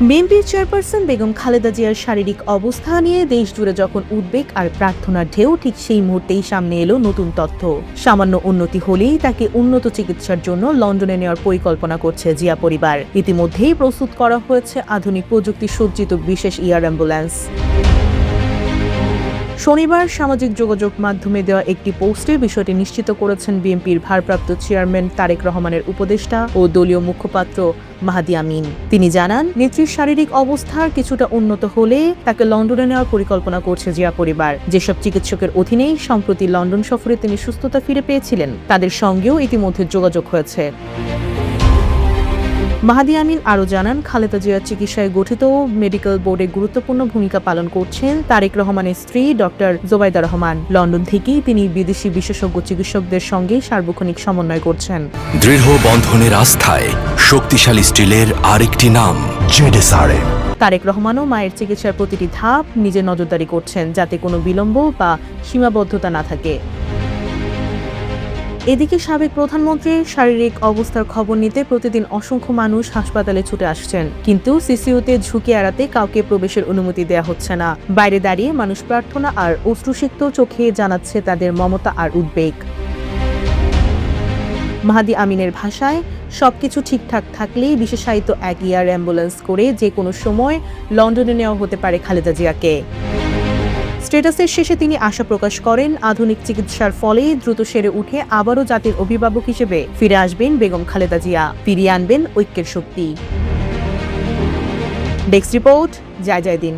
বিএনপির চেয়ারপারসন বেগম খালেদা জিয়ার শারীরিক অবস্থা নিয়ে দেশজুড়ে যখন উদ্বেগ আর প্রার্থনার ঢেউ, ঠিক সেই মুহূর্তেই সামনে এলো নতুন তথ্য। সামান্য উন্নতি হলেই তাকে উন্নত চিকিৎসার জন্য লন্ডনে নেওয়ার পরিকল্পনা করছে জিয়া পরিবার। ইতিমধ্যেই প্রস্তুত করা হয়েছে আধুনিক প্রযুক্তি সজ্জিত বিশেষ ইয়ার অ্যাম্বুলেন্স। শনিবার সামাজিক যোগাযোগ মাধ্যমে দেওয়া একটি পোস্টে বিষয়টি নিশ্চিত করেছেন বিএনপির ভারপ্রাপ্ত চেয়ারম্যান তারেক রহমানের উপদেষ্টা ও দলীয় মুখপাত্র মাহাদি আমিন। তিনি জানান, নেত্রীর শারীরিক অবস্থার কিছুটা উন্নত হলে তাকে লন্ডনে নেওয়ার পরিকল্পনা করছে জিয়া পরিবার। যেসব চিকিৎসকের অধীনেই সম্প্রতি লন্ডন সফরে তিনি সুস্থতা ফিরে পেয়েছিলেন, তাদের সঙ্গেও ইতিমধ্যে যোগাযোগ হয়েছে। মাহাদি আমিন আরও জানান খালেদা জিয়ার চিকিৎসায় গঠিত মেডিকেল বোর্ডে গুরুত্বপূর্ণ ভূমিকা পালন করছেন তারেক রহমানের স্ত্রী ডক্টর জোবাইদা রহমান। লন্ডন থেকেই তিনি বিদেশি বিশেষজ্ঞ চিকিৎসকদের সঙ্গে সার্বক্ষণিক সমন্বয় করছেন। দৃঢ় বন্ধনের আস্থায় শক্তিশালী স্টিলের আরেকটি নাম তারেক রহমানও মায়ের চিকিৎসার প্রতিটি ধাপ নিজে নজরদারি করছেন যাতে কোনো বিলম্ব বা সীমাবদ্ধতা না থাকে। এদিকে সাবেক প্রধানমন্ত্রীর শারীরিক অবস্থার খবর নিতে প্রতিদিন অসংখ্য মানুষ হাসপাতালে ছুটে আসছেন। কিন্তু সিসিউতে ঝুঁকি এড়াতে কাউকে প্রবেশের অনুমতি দেয়া হচ্ছে না। বাইরে দাঁড়িয়ে মানুষ প্রার্থনা আর অশ্রুসিক্ত চোখে জানাচ্ছে তাদের মমতা আর উদ্বেগ। মাহাদি আমিনের ভাষায়, সবকিছু ঠিকঠাক থাকলেই বিশেষায়িত এক ইয়ার অ্যাম্বুলেন্স করে যে কোনো সময় লন্ডনে নেওয়া হতে পারে খালেদা জিয়াকে। স্ট্যাটাসের শেষে তিনি আশা প্রকাশ করেন, আধুনিক চিকিৎসার ফলে দ্রুত সেরে উঠে আবারও জাতির অভিভাবক হিসেবে ফিরে আসবেন বেগম খালেদা জিয়া। ফিরিয়ে আনবেন ঐক্যের শক্তি। ডেস্ক রিপোর্ট, জয় জয় দিন